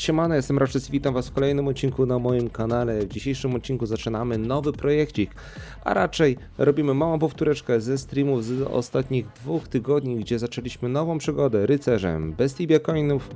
Siemano, jestem Raczys i witam was w kolejnym odcinku na moim kanale. W dzisiejszym odcinku zaczynamy nowy projekcik, a raczej robimy małą powtóreczkę ze streamów z ostatnich dwóch tygodni, gdzie zaczęliśmy nową przygodę rycerzem, bez tibia coinów,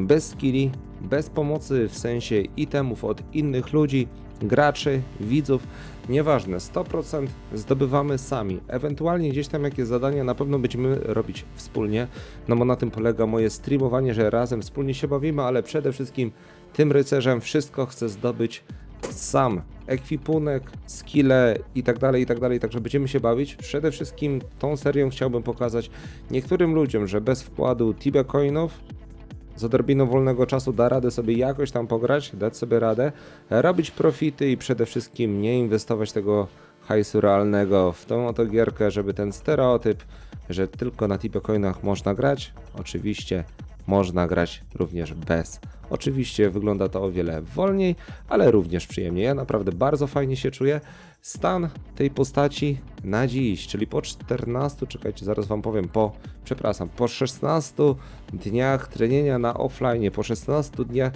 bez skilli, bez pomocy w sensie itemów od innych ludzi, graczy, widzów, nieważne, 100% zdobywamy sami. Ewentualnie gdzieś tam jakieś zadania na pewno będziemy robić wspólnie, no bo na tym polega moje streamowanie, że razem wspólnie się bawimy, ale przede wszystkim tym rycerzem wszystko chcę zdobyć sam. Ekwipunek, skille i tak dalej, i tak dalej, także będziemy się bawić. Przede wszystkim tą serią chciałbym pokazać niektórym ludziom, że bez wkładu Tibia Coinów z odrobiną wolnego czasu da radę sobie jakoś tam pograć, dać sobie radę, robić profity i przede wszystkim nie inwestować tego hajsu realnego w tą oto gierkę, żeby ten stereotyp, że tylko na Tibia Coinach można grać, oczywiście można grać również bez. Oczywiście wygląda to o wiele wolniej, ale również przyjemnie. Ja naprawdę bardzo fajnie się czuję. Stan tej postaci na dziś, czyli po 14, czekajcie, zaraz wam powiem, po, przepraszam, po 16 dniach trenienia na offline, po 16 dniach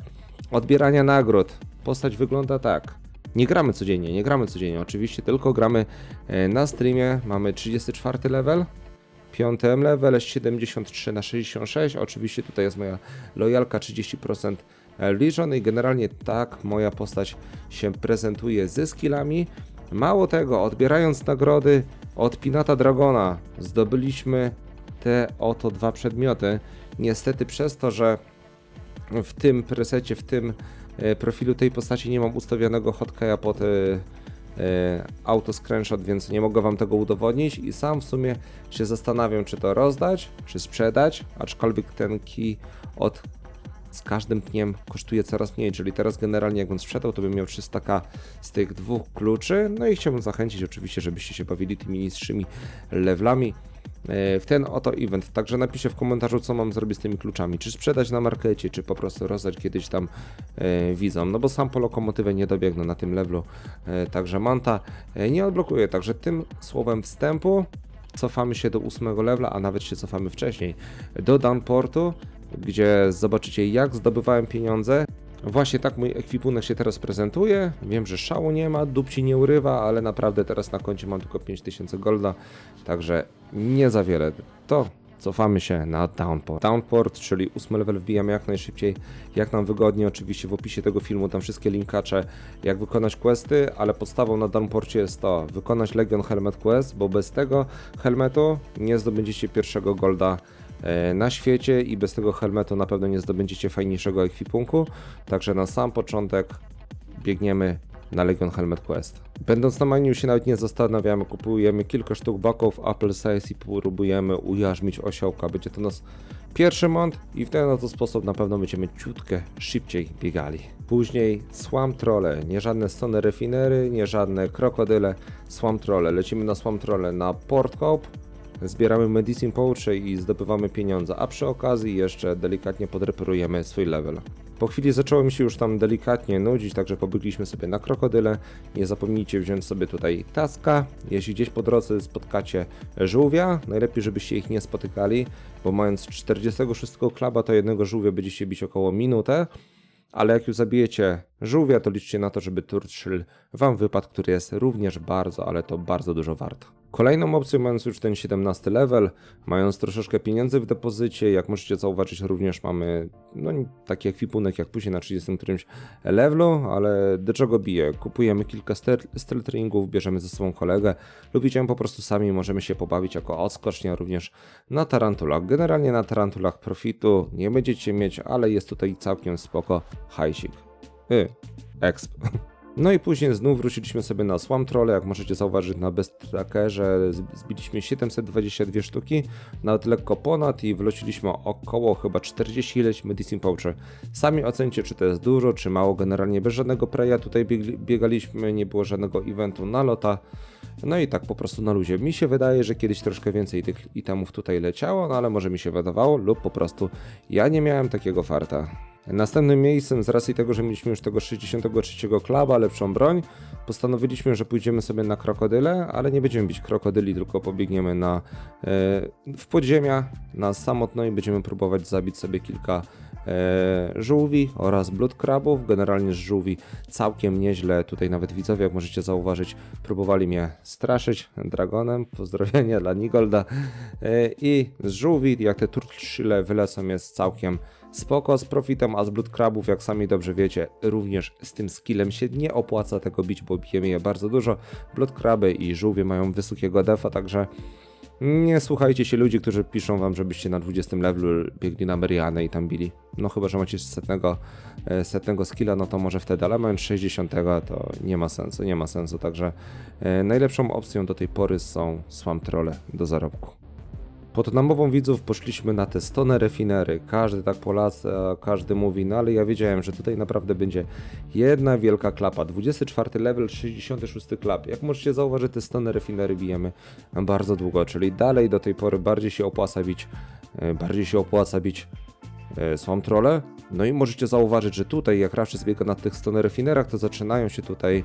odbierania nagród, postać wygląda tak. Nie gramy codziennie, nie gramy codziennie, oczywiście, tylko gramy e, na streamie. Mamy 34 level, 5 level, 73 na 66. Oczywiście tutaj jest moja lojalka 30% Legion i generalnie tak moja postać się prezentuje ze skillami. Mało tego, odbierając nagrody od Pinata Dragona, zdobyliśmy te oto dwa przedmioty. Niestety przez to, że w tym presecie, w tym e, profilu tej postaci nie mam ustawionego hotkeya pod e, e, auto screenshot, więc nie mogę wam tego udowodnić i sam w sumie się zastanawiam, czy to rozdać, czy sprzedać, aczkolwiek ten key od z każdym dniem kosztuje coraz mniej, czyli teraz generalnie jakbym sprzedał, to bym miał 300k z tych dwóch kluczy, no i chciałbym zachęcić oczywiście, żebyście się bawili tymi niższymi levelami e, w ten oto event. Także napiszę w komentarzu, co mam zrobić z tymi kluczami. Czy sprzedać na markecie, czy po prostu rozdać kiedyś tam e, widzom. No bo sam po lokomotywę nie dobiegnę na tym levelu. E, także Manta e, nie odblokuje. Także tym słowem wstępu cofamy się do ósmego levela, a nawet się cofamy wcześniej do Downportu, gdzie zobaczycie jak zdobywałem pieniądze. Właśnie tak mój ekwipunek się teraz prezentuje. Wiem, że szału nie ma, dupci nie urywa, ale naprawdę teraz na koncie mam tylko 5000 golda, także nie za wiele. To cofamy się na Downport. Downport, czyli 8 level wbijamy jak najszybciej, jak nam wygodnie. Oczywiście w opisie tego filmu tam wszystkie linkacze, jak wykonać questy, ale podstawą na Downporcie jest to wykonać Legion Helmet Quest, bo bez tego helmetu nie zdobędziecie pierwszego golda na świecie i bez tego helmetu na pewno nie zdobędziecie fajniejszego ekwipunku. Także na sam początek biegniemy na Legion Helmet Quest. Będąc na menu się nawet nie zastanawiamy, kupujemy kilka sztuk baków Apple Size i próbujemy ujarzmić osiołka. Będzie to nas pierwszy mont i w ten oto sposób na pewno będziemy ciutkę szybciej biegali. Później Swamp Trolle, nie żadne Stone Refinery, nie żadne krokodyle, Swamp Trolle. Lecimy na Swamp Trolle na Port Hope, zbieramy Medicine Pouche i zdobywamy pieniądze, a przy okazji jeszcze delikatnie podreperujemy swój level. Po chwili zaczęło mi się już tam delikatnie nudzić, także pobiegliśmy sobie na krokodyle. Nie zapomnijcie wziąć sobie tutaj taska. Jeśli gdzieś po drodze spotkacie żółwia, najlepiej żebyście ich nie spotykali, bo mając 46 klaba, to jednego żółwia będziecie bić około minutę. Ale jak już zabijecie żółwia, to liczcie na to, żeby Turtle wam wypadł, który jest również bardzo, ale to bardzo dużo wart. Kolejną opcją, mając już ten 17 level, mając troszeczkę pieniędzy w depozycie, jak możecie zauważyć, również mamy no, taki ekwipunek jak później na 30 którymś levelu, ale do czego bije? Kupujemy kilka stealth bierzemy ze sobą kolegę lub idziemy po prostu sami, możemy się pobawić jako odskocznia również na tarantulach. Generalnie na tarantulach profitu nie będziecie mieć, ale jest tutaj całkiem spoko hajsik. Y, exp. No i później znów wróciliśmy sobie na Swamp Troll, jak możecie zauważyć na Best Trackerze zbiliśmy 722 sztuki, nawet lekko ponad i wleciliśmy około chyba 40 ileś Medicine Poucher. Sami ocencie czy to jest dużo, czy mało, generalnie bez żadnego preja tutaj biegaliśmy, nie było żadnego eventu na lota. No i tak po prostu na luzie. Mi się wydaje, że kiedyś troszkę więcej tych itemów tutaj leciało, no ale może mi się wydawało lub po prostu ja nie miałem takiego farta. Następnym miejscem, z racji tego, że mieliśmy już tego 63 klaba, lepszą broń, postanowiliśmy, że pójdziemy sobie na krokodyle, ale nie będziemy bić krokodyli, tylko pobiegniemy na, e, w podziemia, na samotno i będziemy próbować zabić sobie kilka e, żółwi oraz blood. Generalnie z żółwi całkiem nieźle. Tutaj nawet widzowie, jak możecie zauważyć, próbowali mnie straszyć dragonem. Pozdrowienia dla Nigolda. E, I z żółwi, jak te turtle wylecą, jest całkiem spoko z profitem, a z blood crabów, jak sami dobrze wiecie, również z tym skillem się nie opłaca tego bić, bo bijemy je bardzo dużo. Blood craby i żółwie mają wysokiego defa, także nie słuchajcie się ludzi, którzy piszą wam, żebyście na 20 levelu biegli na Merianę i tam bili. No chyba, że macie setnego, e, setnego skilla, no to może wtedy, ale mając 60 to nie ma sensu, nie ma sensu, także e, najlepszą opcją do tej pory są swamp trolle do zarobku. Pod namową widzów poszliśmy na te stone refinery. Każdy tak Polacy, każdy mówi, no ale ja wiedziałem, że tutaj naprawdę będzie jedna wielka klapa. 24 level, 66 klap. Jak możecie zauważyć, te stone refinery bijemy bardzo długo, czyli dalej do tej pory bardziej się opłaca bić, e, bardziej się opłaca bić e, są trole. No i możecie zauważyć, że tutaj jak Rafszy zbiega na tych stone refinerach, to zaczynają się tutaj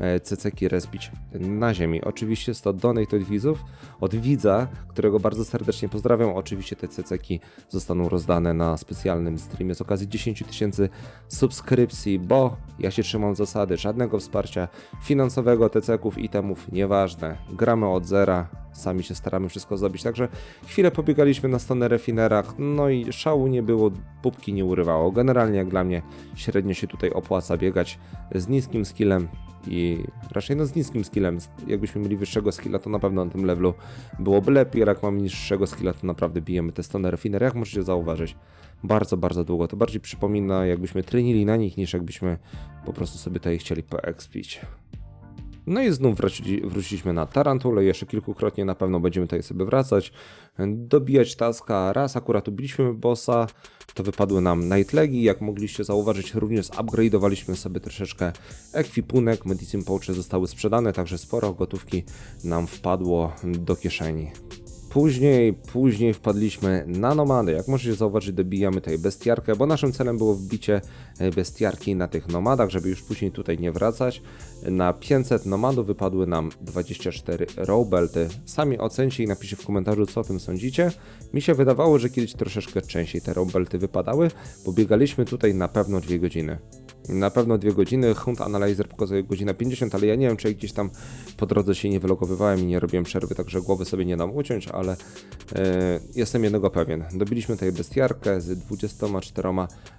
e, ceceki respić na ziemi. Oczywiście jest to donate od widzów, od widza, którego bardzo serdecznie pozdrawiam. Oczywiście te ceceki zostaną rozdane na specjalnym streamie z okazji 10 tysięcy subskrypcji, bo ja się trzymam zasady żadnego wsparcia finansowego, teceków, itemów, nieważne. Gramy od zera, sami się staramy wszystko zrobić. Także chwilę pobiegaliśmy na stronę refinerach, no i szału nie było, pupki nie urywało. Generalnie jak dla mnie średnio się tutaj opłaca biegać z niskim skillem i raczej no z niskim skillem. Jakbyśmy mieli wyższego skilla, to na pewno na tym levelu byłoby lepiej, jak mamy niższego skilla, to naprawdę bijemy te stone refinery, jak możecie zauważyć. Bardzo, bardzo długo. To bardziej przypomina, jakbyśmy trenili na nich, niż jakbyśmy po prostu sobie tutaj chcieli poekspić. No i znów wrócili, wróciliśmy na Tarantulę, jeszcze kilkukrotnie na pewno będziemy tutaj sobie wracać, dobijać taska. Raz akurat ubiliśmy bossa, to wypadły nam nightlegi, jak mogliście zauważyć również upgrade'owaliśmy sobie troszeczkę ekwipunek, medicine pouche zostały sprzedane, także sporo gotówki nam wpadło do kieszeni. Później, później wpadliśmy na nomady. Jak możecie zauważyć, dobijamy tutaj bestiarkę, bo naszym celem było wbicie e, bestiarki na tych nomadach, żeby już później tutaj nie wracać. Na 500 nomadów wypadły nam 24 rowbelty. Sami ocencie i napiszcie w komentarzu, co o tym sądzicie. Mi się wydawało, że kiedyś troszeczkę częściej te rowbelty wypadały, bo biegaliśmy tutaj na pewno 2 godziny. Na pewno dwie godziny. Hunt Analyzer pokazuje godzinę 50, ale ja nie wiem, czy gdzieś tam po drodze się nie wylogowywałem i nie robiłem przerwy, także głowy sobie nie dam uciąć, ale e, jestem jednego pewien. Dobiliśmy tutaj bestiarkę z 24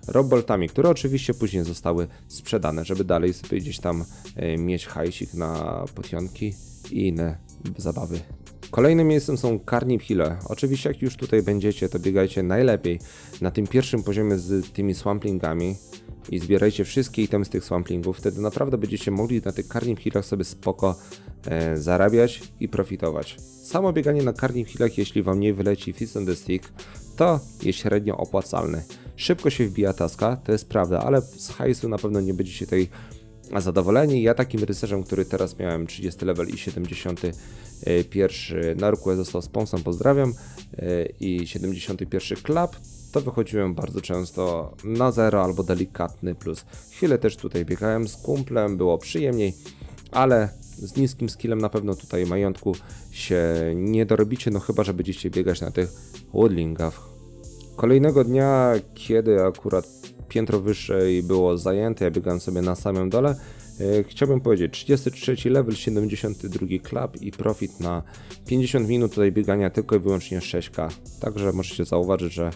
roboltami, które oczywiście później zostały sprzedane, żeby dalej sobie gdzieś tam e, mieć hajsik na potionki i inne zabawy. Kolejnym miejscem są Carnip Hille. Oczywiście jak już tutaj będziecie, to biegajcie najlepiej na tym pierwszym poziomie z tymi swamplingami i zbierajcie wszystkie itemy z tych swamplingów, wtedy naprawdę będziecie mogli na tych Carnip Hillach sobie spoko e, zarabiać i profitować. Samo bieganie na Carnip Hillach, jeśli wam nie wyleci Fist on the Stick, to jest średnio opłacalne. Szybko się wbija taska, to jest prawda, ale z hajsu na pewno nie będziecie tej zadowoleni. Ja takim rycerzem, który teraz miałem 30 level i 71 na ruku został sponsem, pozdrawiam, e, i 71 klap, to wychodziłem bardzo często na zero albo delikatny plus. Chwilę też tutaj biegałem z kumplem, było przyjemniej, ale z niskim skillem na pewno tutaj majątku się nie dorobicie, no chyba, że będziecie biegać na tych woodlingach. Kolejnego dnia, kiedy akurat piętro wyższe było zajęte, ja biegałem sobie na samym dole, e, Chciałbym powiedzieć, 33 level, 72 club i profit na 50 minut tutaj biegania tylko i wyłącznie 6k. Także możecie zauważyć, że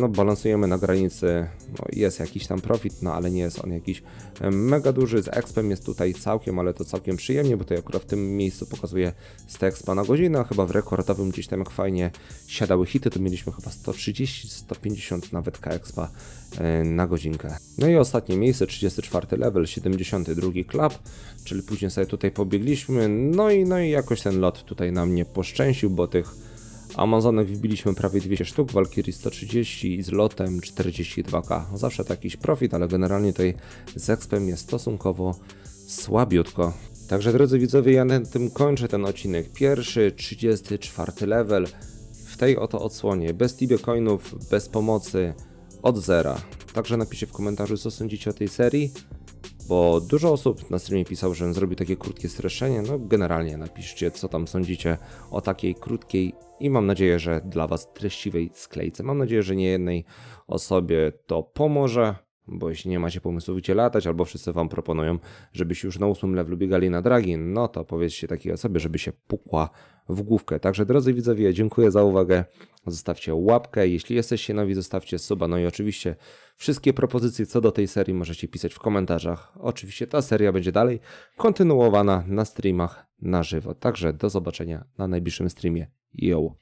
no balansujemy na granicy, no, jest jakiś tam profit, no ale nie jest on jakiś e, mega duży, z expem jest tutaj całkiem, ale to całkiem przyjemnie, bo to akurat w tym miejscu pokazuje 100 expa na godzinę, a chyba w rekordowym gdzieś tam jak fajnie siadały hity, to mieliśmy chyba 130, 150 nawet k expa e, na godzinkę. No i ostatnie miejsce, 34 level, 72 club, czyli później sobie tutaj pobiegliśmy, no i, no i jakoś ten lot tutaj nam nie poszczęścił, bo tych Amazonek wbiliśmy prawie 200 sztuk, Valkyrie 130 i z lotem 42k. Zawsze to jakiś profit, ale generalnie tutaj z expem jest stosunkowo słabiutko. Także drodzy widzowie, ja na tym kończę ten odcinek. Pierwszy, 34 level w tej oto odsłonie, bez tibie coinów, bez pomocy, od zera. Także napiszcie w komentarzu, co sądzicie o tej serii, bo dużo osób na streamie pisało, żebym zrobił takie krótkie streszczenie. No, generalnie napiszcie, co tam sądzicie o takiej krótkiej i mam nadzieję, że dla Was treściwej sklejce. Mam nadzieję, że nie jednej osobie to pomoże, bo jeśli nie macie pomysłu, gdzie latać, albo wszyscy Wam proponują, żebyś już na ósmym levelu biegali na dragi, no to powiedzcie takiej osobie, żeby się pukła w główkę. Także drodzy widzowie, dziękuję za uwagę. Zostawcie łapkę, jeśli jesteście nowi, zostawcie suba. No i oczywiście wszystkie propozycje co do tej serii możecie pisać w komentarzach. Oczywiście ta seria będzie dalej kontynuowana na streamach na żywo. Także do zobaczenia na najbliższym streamie. Yo!